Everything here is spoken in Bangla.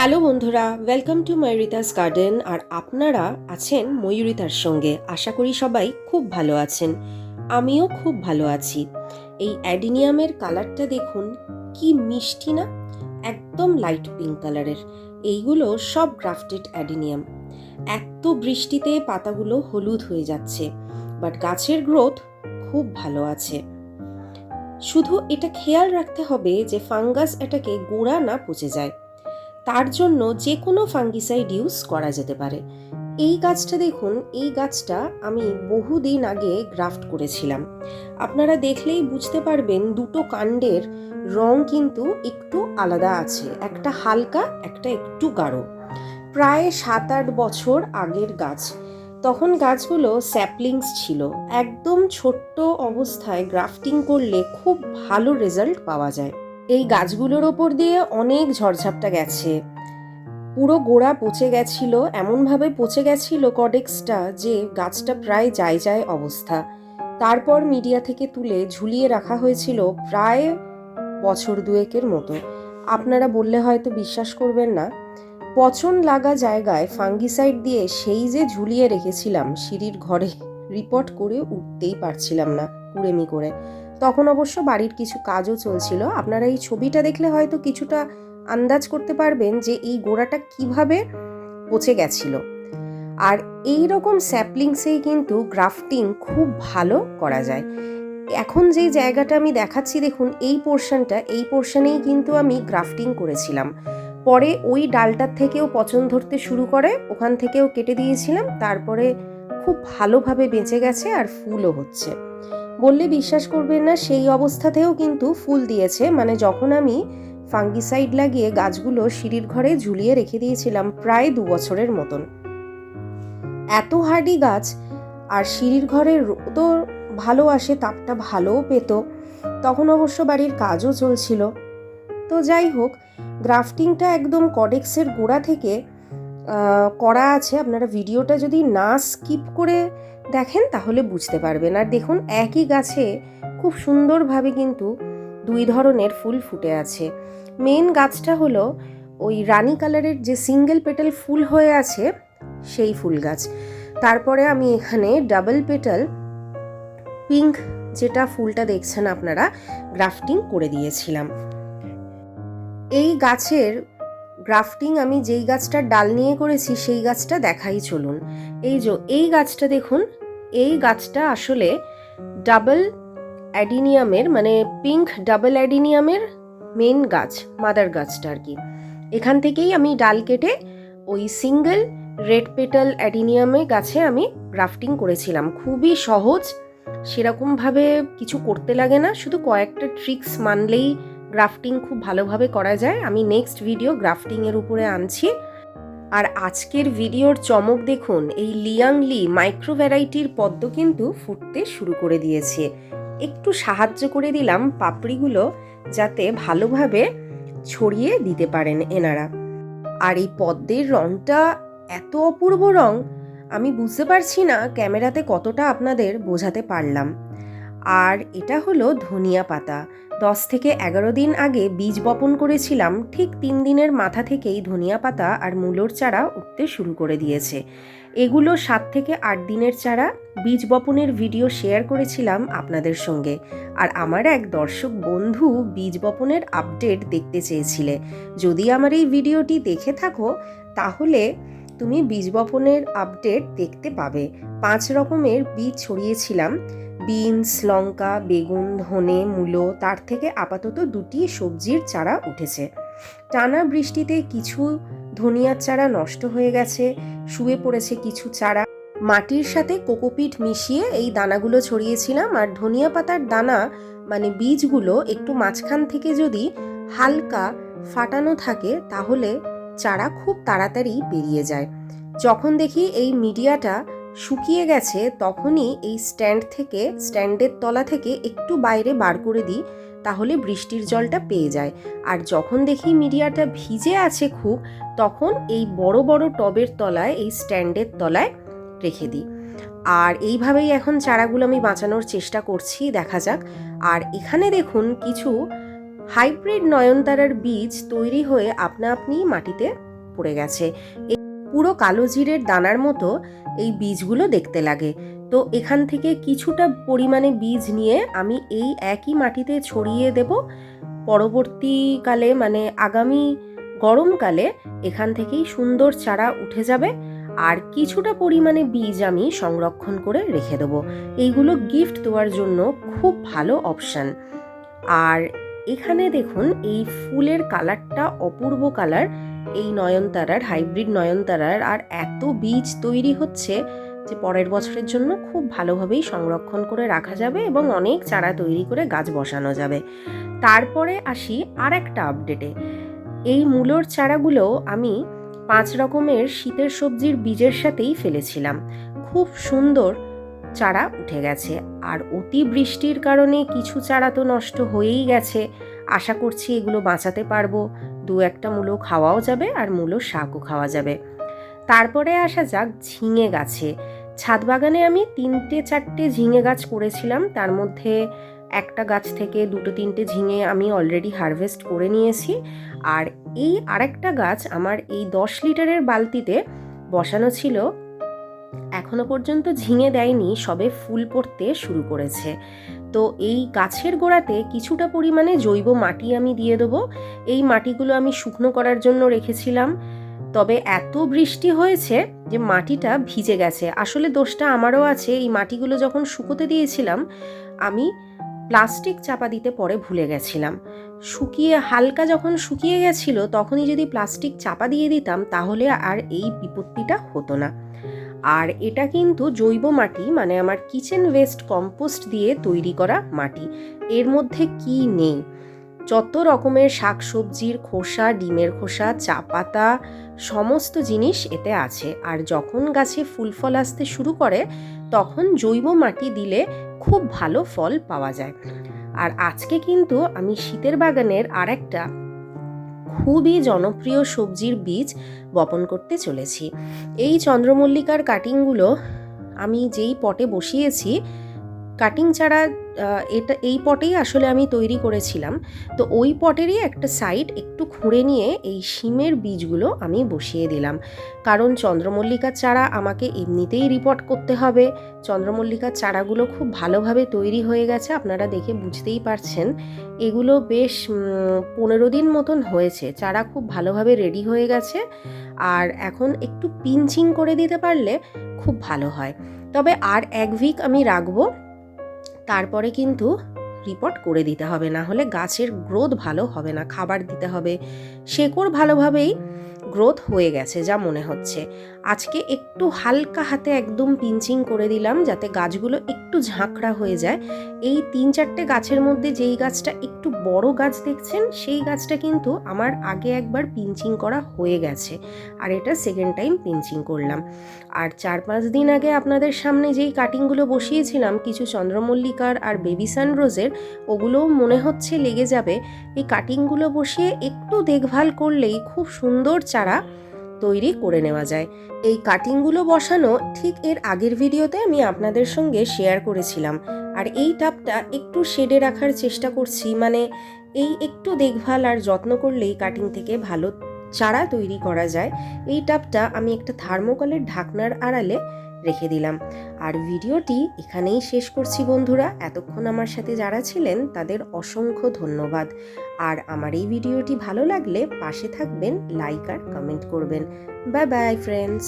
হ্যালো বন্ধুরা ওয়েলকাম টু ময়ূরিতাস গার্ডেন আর আপনারা আছেন ময়ূরিতার সঙ্গে। আশা করি সবাই খুব ভালো আছেন। আমিও খুব ভালো আছি। এই অ্যাডিনিয়ামের কালারটা দেখুন, কি মিষ্টি না? একদম লাইট পিঙ্ক কালারের এইগুলো সব গ্রাফটেড অ্যাডিনিয়াম। এত বৃষ্টিতে পাতাগুলো হলুদ হয়ে যাচ্ছে। বাট গাছের গ্রোথ খুব ভালো আছে। শুধু এটা খেয়াল রাখতে হবে যে ফাঙ্গাস এটাকে গোড়া না পচে যায়। তার জন্য যে কোনো ফাঙ্গিসাইড ইউজ করা যেতে পারে। এই গাছটা দেখুন, এই গাছটা আমি বহুদিন আগে গ্রাফট করেছিলাম। আপনারা দেখলেই বুঝতে পারবেন দুটো কাণ্ডের রং কিন্তু একটু আলাদা আছে, একটা হালকা, একটা একটু গাঢ়। প্রায় সাত আট বছর আগের গাছ। তখন গাছগুলো স্যাপলিংস ছিল। একদম ছোট্ট অবস্থায় গ্রাফটিং করলে খুব ভালো রেজাল্ট পাওয়া যায়। এই গাছগুলোর ওপর দিয়ে অনেক ঝড়ঝাপটা গেছে। পুরো গোড়া পচে গেছিল, এমনভাবে পচে গেছিল কডেক্সটা যে গাছটা প্রায় যায় যায় অবস্থা। তারপর মিডিয়া থেকে তুলে ঝুলিয়ে রাখা হয়েছিল প্রায় বছর দুয়েকের মতো। আপনারা বললে হয়তো বিশ্বাস করবেন না। পচন লাগা জায়গায় ফাঙ্গিসাইড দিয়ে সেই যে ঝুলিয়ে রেখেছিলাম সিঁড়ির ঘরে, রিপোর্ট করে উঠতেই পারছিলাম না কুড়েমি করে। তখন অবশ্য বাড়ির কিছু কাজও চলছিল। আপনারা এই ছবিটা দেখলে হয়তো কিছুটা আন্দাজ করতে পারবেন যে এই গোড়াটা কীভাবে পচে গেছিল। আর এই রকম স্যাপলিংসেই কিন্তু গ্রাফটিং খুব ভালো করা যায়। এখন যেই জায়গাটা আমি দেখাচ্ছি, দেখুন, এই পোর্শনটা, এই পোর্শনেই কিন্তু আমি গ্রাফটিং করেছিলাম। পরে ওই ডালটার থেকেও পচন ধরতে শুরু করে, ওখান থেকেও কেটে দিয়েছিলাম। তারপরে খুব ভালোভাবে বেঁচে গেছে আর ফুলও হচ্ছে। বললে বিশ্বাস করবেন না, সেই অবস্থাতেও কিন্তু ফুল দিয়েছে। মানে যখন আমি ফাঙ্গিসাইড লাগিয়ে গাছগুলো সিঁড়ির ঘরে ঝুলিয়ে রেখে দিয়েছিলাম প্রায় দু বছরের মতন। এত হার্ডি গাছ, আর সিঁড়ির ঘরে তো ভালো আসে, তাপটা ভালোও পেত। তখন অবশ্য বাড়ির কাজও চলছিল। তো যাই হোক, গ্রাফটিংটা একদম কডেক্সের গোড়া থেকে করা আছে। আপনারা ভিডিওটা যদি না স্কিপ করে দেখেন তাহলে বুঝতে পারবেন। আর দেখুন, একই গাছে খুব সুন্দরভাবে কিন্তু দুই ধরনের ফুল ফুটে আছে। মেন গাছটা হলো ওই রানী কালারের যে সিঙ্গেল পেটাল ফুল হয়ে আছে, সেই ফুল গাছ। তারপরে আমি এখানে ডাবল পেটাল পিঙ্ক যেটা ফুলটা দেখছেন আপনারা, গ্রাফটিং করে দিয়েছিলাম। এই গাছের গ্রাফটিং আমি যেই গাছটার ডাল নিয়ে করেছি, সেই গাছটা দেখাই চলুন। এই যে, এই গাছটা দেখুন এই গাছটা আসলে ডাবল অ্যাডিনিয়ামের মানে পিঙ্ক ডাবল অ্যাডিনিয়ামের মেন গাছ, মাদার গাছটা আর কি। এখান থেকেই আমি ডাল কেটে ওই সিঙ্গেল রেড পেটাল অ্যাডিনিয়ামে গাছে আমি গ্রাফটিং করেছিলাম। খুবই সহজ, সেরকমভাবে কিছু করতে লাগে না, শুধু কয়েকটা ট্রিক্স মানলেই গ্রাফটিং খুব ভালোভাবে করা যায়। আমি নেক্সট ভিডিও গ্রাফটিংয়ের উপরে আনছি। আর আজকের ভিডিওর চমক দেখুন, এই লিয়াংলি মাইক্রো ভ্যারাইটির পদ্ম কিন্তু ফুটতে শুরু করে দিয়েছে। একটু সাহায্য করে দিলাম পাপড়িগুলো যাতে ভালোভাবে ছড়িয়ে দিতে পারেন এনারা। আর এই পদ্মের রংটা এত অপূর্ব রং, আমি বুঝতে পারছি না ক্যামেরাতে কতটা আপনাদের বোঝাতে পারলাম। আর এটা হলো ধনিয়া পাতা। দশ থেকে এগারো দিন আগে বীজ বপন করেছিলাম, ঠিক তিন দিনের মাথা থেকেই ধনিয়া পাতা আর মূলোর চারা উঠতে শুরু করে দিয়েছে। এগুলো সাত থেকে আট দিনের চারা, বীজ বপনের ভিডিও শেয়ার করেছিলাম আপনাদের সঙ্গে। আর আমার এক দর্শক বন্ধু বীজ বপনের আপডেট দেখতে চেয়েছিলে। যদি আমার এই ভিডিওটি দেখে থাকো, তাহলে তুমি বীজ বপনের আপডেট দেখতে পাবে। পাঁচ রকমের বীজ ছড়িয়েছিলাম। বিনস লঙ্কা, বেগুন, ধনে, মূলো, তার থেকে আপাতত দুটি সবজির চারা উঠেছে। টানা বৃষ্টিতে কিছু ধনিয়ার চারা নষ্ট হয়ে গেছে, শুয়ে পড়েছে কিছু চারা। মাটির সাথে কোকোপিট মিশিয়ে এই দানাগুলো ছড়িয়েছিলাম আর ধনিয়া পাতার দানা মানে বীজগুলো একটু মাঝখান থেকে যদি হালকা ফাটানো থাকে তাহলে চারা খুব তাড়াতাড়ি বেরিয়ে যায়। যখন দেখি এই মিডিয়াটা শুকিয়ে গেছে, তখনই এই স্ট্যান্ড থেকে, স্ট্যান্ডের তলা থেকে একটু বাইরে বার করে দিই, তাহলে বৃষ্টির জলটা পেয়ে যায়। আর যখন দেখি মিডিয়াটা ভিজে আছে খুব, তখন এই বড় বড় টবের তলায়, এই স্ট্যান্ডের তলায় রেখে দিই। আর এইভাবেই এখন চারাগুলো আমি বাঁচানোর চেষ্টা করছি, দেখা যাক। আর এখানে দেখুন কিছু হাইব্রিড নয়নতারার বীজ তৈরি হয়ে আপনা আপনি মাটিতে পড়ে গেছে। পুরো কালো জিরের দানার মতো এই বীজগুলো দেখতে লাগে। তো এখান থেকে কিছুটা পরিমাণে বীজ নিয়ে আমি এই একই মাটিতে ছড়িয়ে দেব। পরবর্তীকালে মানে আগামী গরমকালে এখান থেকেই সুন্দর চারা উঠে যাবে। আর কিছুটা পরিমাণে বীজ আমি সংরক্ষণ করে রেখে দেবো। এইগুলো গিফট দেওয়ার জন্য খুব ভালো অপশান আর এখানে দেখুন এই ফুলের কালারটা অপূর্ব কালার, এই নয়নতারার, হাইব্রিড নয়নতারার, আর এত বীজ তৈরি হচ্ছে যে পরের বছরের জন্য খুব ভালোভাবেই সংরক্ষণ করে রাখা যাবে এবং অনেক চারা তৈরি করে গাছ বসানো যাবে। তারপরে আসি আর একটা আপডেটে। এই মূলোর চারাগুলো আমি পাঁচ রকমের শীতের সবজির বীজের সাথেই ফেলেছিলাম। খুব সুন্দর চারা উঠে গেছে। আর অতি বৃষ্টির কারণে কিছু চারা তো নষ্ট হয়েই গেছে। আশা করছি এগুলো বাঁচাতে পারব। দু একটা মূলো খাওয়াও যাবে আর মূলো শাকও খাওয়া যাবে। তারপরে আসা যাক ঝিঙে গাছে। ছাদ বাগানে আমি তিনটে চারটে ঝিঙে গাছ করেছিলাম। তার মধ্যে একটা গাছ থেকে দুটো তিনটে ঝিঙে আমি অলরেডি হারভেস্ট করে নিয়েছি। আর এই আরেকটা গাছ আমার এই দশ লিটারের বালতিতে বসানো ছিল এখনও পর্যন্ত ঝিঙে দেয়নি, সবে ফুল পড়তে শুরু করেছে। তো এই গাছের গোড়াতে কিছুটা পরিমাণে জৈব মাটি আমি দিয়ে দেবো। এই মাটিগুলো আমি শুকনো করার জন্য রেখেছিলাম। তবে এত বৃষ্টি হয়েছে যে মাটিটা ভিজে গেছে। আসলে দোষটা আমারও আছে, এই মাটিগুলো যখন শুকোতে দিয়েছিলাম, আমি প্লাস্টিক চাপা দিতে পরে ভুলে গেছিলাম। শুকিয়ে, হালকা যখন শুকিয়ে গেছিল, তখনই যদি প্লাস্টিক চাপা দিয়ে দিতাম, তাহলে আর এই বিপত্তিটা হতো না। আর এটা কিন্তু জৈব মাটি মানে আমার কিচেন ওয়েস্ট কম্পোস্ট দিয়ে তৈরি করা মাটি। এর মধ্যে কি নেই? যত রকমের শাকসবজির খোসা, ডিমের খোসা, চা পাতা, সমস্ত জিনিস এতে আছে। আর যখন গাছে ফুল ফল আসতে শুরু করে, তখন জৈব মাটি দিলে খুব ভালো ফল পাওয়া যায়। আর আজকে কিন্তু আমি শীতের বাগানের আরেকটা খুবই জনপ্রিয় সবজির বীজ বপন করতে চলেছি। এই চন্দ্রমল্লিকার কাটিংগুলো আমি যেই পটে বসিয়েছি কাটিং আহ, এটা এই পটেই আসলে আমি তৈরি করেছিলাম। তো ওই পটেরই একটা সাইড একটু খুঁড়ে নিয়ে এই শিমের বীজগুলো আমি বসিয়ে দিলাম। কারণ চন্দ্রমল্লিকার চারা আমাকে এমনিতেই রিপোর্ট করতে হবে। চন্দ্রমল্লিকার চারাগুলো খুব ভালোভাবে তৈরি হয়ে গেছে আপনারা দেখে বুঝতেই পারছেন। এগুলো বেশ পনেরো দিন মতন হয়েছে। চারা খুব ভালোভাবে রেডি হয়ে গেছে। আর এখন একটু পিঞ্চিং করে দিতে পারলে খুব ভালো হয়। তবে আর এক উইক আমি রাখব। তারপরে কিন্তু রিপোর্ট করে দিতে হবে, না হলে গাছের গ্রোথ ভালো হবে না, খাবার দিতে হবে। শেকড় ভালোভাবেই গ্রোথ হয়ে গেছে, যা মনে হচ্ছে। আজকে একটু হালকা হাতে একদম পিঞ্চিং করে দিলাম, যাতে গাছগুলো একটু ঝাঁকড়া হয়ে যায়। এই তিন চারটে গাছের মধ্যে যেই গাছটা একটু বড় গাছ দেখছেন, সেই গাছটা কিন্তু আমার আগে একবার পিঞ্চিং করা হয়ে গেছে। আর এটা সেকেন্ড টাইম পিঞ্চিং করলাম। আর চার পাঁচ দিন আগে আপনাদের সামনে যেই কাটিংগুলো বসিয়েছিলাম, কিছু চন্দ্রমল্লিকার আর বেবি সানরোজের ওগুলোও মনে হচ্ছে লেগে যাবে। এই কাটিংগুলো বসিয়ে একটু দেখভাল করলেই খুব সুন্দর চারা তৈরি করে নেওয়া যায়। এই কাটিংগুলো বসানো ঠিক এর আগের ভিডিওতে আমি আপনাদের সঙ্গে শেয়ার করেছিলাম। আর এই টাবটা একটু শেডে রাখার চেষ্টা করছি মানে এই একটু দেখভাল আর যত্ন করলেই কাটিং থেকে ভালো চারা তৈরি করা যায়। এই টাবটা আমি একটা থার্মোকলের ঢাকনার আড়ালে রেখে দিলাম। আর ভিডিওটি এখানেই শেষ করছি বন্ধুরা। এতক্ষণ আমার সাথে যারা ছিলেন, তাদের অসংখ্য ধন্যবাদ। আর আমার এই ভিডিওটি ভালো লাগলে পাশে থাকবেন, লাইক আর কমেন্ট করবেন। Bye bye friends